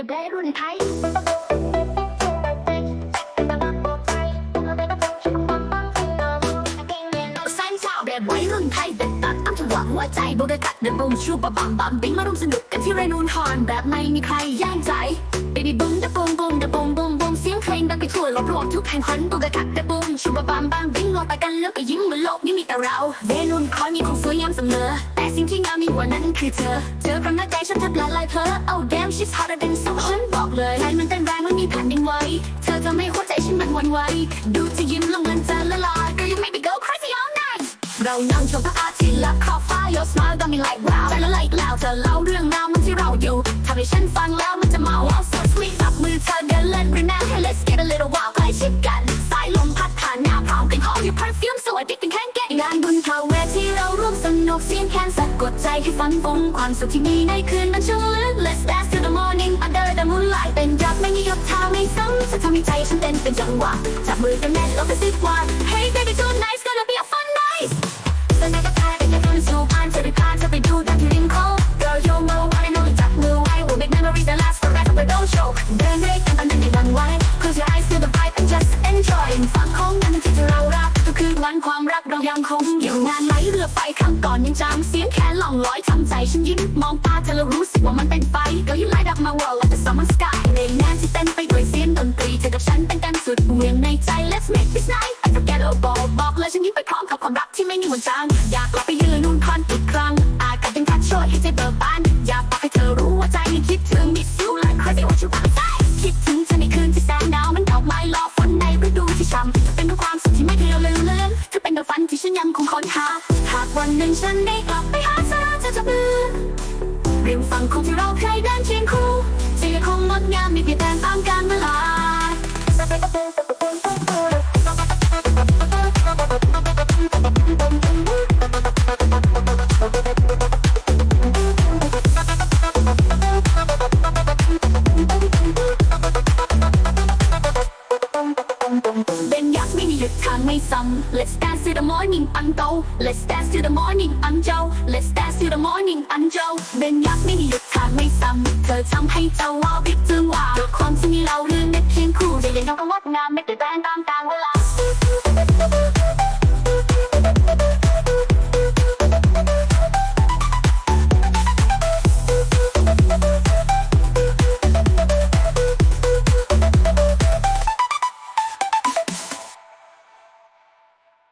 จะได้รุ่นไทยวแบบวัยรุ่นไทยเด็ดตัดตั้งจังหวหัวใจโบกกัดเดินบุ้มชูปะบัมบัมบิ้งมาร่วมสนุกกันที่เรนูนฮอนแบบไม่มีใครแย่งใจ Baby boom เดบุ้มบุ้มเดบุ้มบุ้มบุ้มเสียงเพลงดังไปทั่วโลกทุกแห่งหันโบกกัด เดบุ้มชูปะบัมบัมบิ้งลงไปกันแล้วก็ยิ้มเหมือนโลกนี้มีแต่เราเรนูนคอยมีคงสวยงามเสมอ แต่สิ่งที่งามยิ่งกว่านั้นคือเธอเจอครั้งหน้าใจฉันแทบละลายเพอ Oh damn she's hotter than summer ฉันบอกเลยใจมันเต้นแรงมันมีแผ่นดินไหวเธอทำให้หัวใจฉันมันวันไหวดูจะยิ้มแล้วเหมือนจะละลาย Girl you make me go crazy all night เรานั่งชมพระอาทิตย์ลับขอบฟ้า Your smile got me like wow ใจละลายอีกแล้วเธอเล่าเรื่องราวมันที่เราอยู่ทำให้ฉันฟังแล้วมันจะเมา Oh so sweet จับมือเธอเดินเล่น r e n o w Hey let's get a little นุกเสียงแคนสะกดใจให้ฟันฟงความสุขที่มีในคืนนั้นช่างลึก Let's dance to the morning under the moonlight เป็นรักไม่มีหยดทางไม่ซ้ำจะทำให้ใจฉันเต้นเป็นจังหวะจับมือกันแน่นแล้วกระซิบว่า Hey baby tonight's gonna be a fun night ตอนนั้นก็พาไปเดินสู่ผ่านเธอไปพาเธอไปดูดันที่ริมโค้ง Girl you know I know จับมือไว้ We'll make memories that last forever but don't show เดินด้วยกันตอนนั้นอย่าหวั่นไหว Close your eyes feel the vibe and just enjoy ฟังของนั้นที่เรารัก ก็คือวันความรักเรายังคงอยู่งานไหลเรือไฟครั้งก่อนยังจำเสียงแค่ล่องลอยทำใจฉันยิ้มมองตาเธอแล้วรู้สึกว่ามันเป็นไฟ Girl you light up my world like the summer sky ในงานที่เต้นไปด้วยเสียงดนตรีเธอกับฉันเป็นกันสุดเหวี่ยงในใจ Let's make this night unforgettable บอกเลยฉันยิ้มไปพร้อมกับความรักที่ไม่มีวันจางอยากกลับไปยืนนู่นคอนอีกครั้งอากาศยังพัดโชยให้ใจเบิกบานอยาก ที่ฉันยังคงค้นหา หากวันหนึ่งฉันได้กลับไปหาเธอจะจับมือริมฝั่งของที่เราเคยเดินเคียงคู่จะยังคงงดงามไม่เปลี่ยนแปลงตามกาลเวลา เบนยักษ์ไม่มีหยุดทางไม่ซ้ำ Let's dance till the morning อันโต Let's dance till the morning อันเจ้ Let's dance till the morning อันเจ้าเบนยักษ์ไม่มีหยุดทางไม่ซ้ำ เธอทำให้เจ้าว้าวพิจารณาด้วยความที่มีเราเรื่องเม็ดเคียงคู่ใจเย็นน้องก็งดงามเม็ด